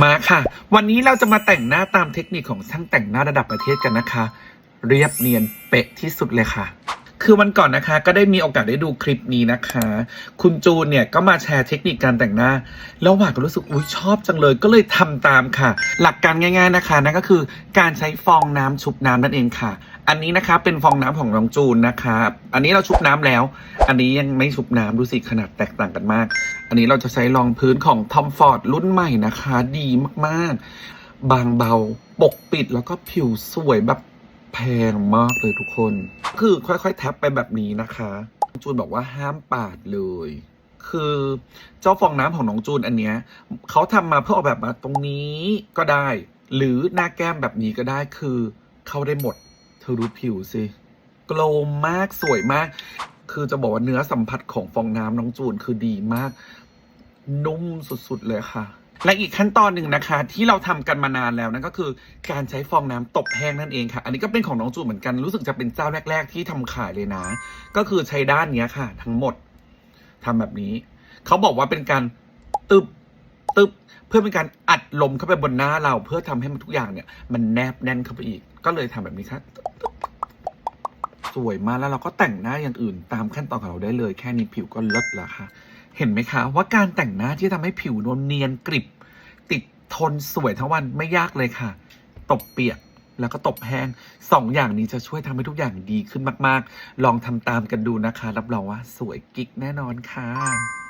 มาค่ะ วันนี้เราจะมาแต่งหน้าตามเทคนิคของช่างแต่งหน้าระดับประเทศกันนะคะ เรียบเนียนเป๊ะที่สุดเลยค่ะ คือวันก่อนนะคะ ก็ได้มีโอกาสได้ดูคลิปนี้นะคะ คุณจูนเนี่ยก็มาแชร์เทคนิคการแต่งหน้า แล้วหวานก็รู้สึกอุ้ยชอบจังเลยก็เลยทำตามค่ะ หลักการง่าย ๆนะคะนั่นก็คือการใช้ฟองน้ำชุบน้ำนั่นเองค่ะ อันนี้นะคะเป็นฟองน้ำของน้องจูนนะคะ อันนี้เราชุบน้ำแล้ว อันนี้ยังไม่ชุบน้ำดูสิขนาดแตกต่างกันมาก อันนี้เราจะใช้รองพื้นของ Tom Ford รุ่นใหม่นะคะ ดีมากๆ บางเบาปกปิดแล้วก็ผิวสวยแบบ แพงมากเลยทุกคน คือค่อยๆ แท็บไปแบบนี้นะคะ จูนบอกว่าห้ามปาดเลย คือเจ้าฟองน้ำของน้องจูนอันเนี้ยเขาทำมาเพื่อออกแบบมาตรงนี้ก็ได้ หรือหน้าแก้มแบบนี้ก็ได้คือเข้าได้หมด เธอดูผิวสิกลมมากสวยมาก คือจะบอกว่าเนื้อสัมผัสของฟองน้ำน้องจูนคือดีมาก นุ่มสุดๆเลยค่ะ และอีกขั้นตอนหนึ่งนะคะ ที่เราทำกันมานานแล้วนั่นก็คือการใช้ฟองน้ำตบแห้งนั่นเองค่ะ อันนี้ก็เป็นของน้องจูเหมือนกันรู้สึกจะเป็นเจ้าแรก ๆ ที่ทำขายเลยนะ ก็คือใช้ด้านเนี้ยค่ะ ทั้งหมดทำแบบนี้ เขาบอกว่าเป็นการตึบตึบเพื่อเป็นการอัดลมเข้าไปบนหน้าเรา เพื่อทำให้มันทุกอย่างเนี่ย มันแนบแน่นเข้าไปอีก ก็เลยทำแบบนี้ค่ะ สวยมากแล้วเราก็แต่งหน้าอย่างอื่นตามขั้นตอนของเราได้เลย แค่นี้ผิวก็เลิศละค่ะ เห็นไหมคะ ว่าการแต่งหน้าที่ทำให้ผิวนวลเนียนกริบ ติดทนสวยทั้งวันไม่ยากเลยค่ะ ตบเปียกแล้วก็ตบแห้งสองอย่างนี้จะช่วยทำให้ทุกอย่างดีขึ้นมาก ๆ ลองทำตามกันดูนะคะ รับรองว่าสวยกิ๊กแน่นอนค่ะ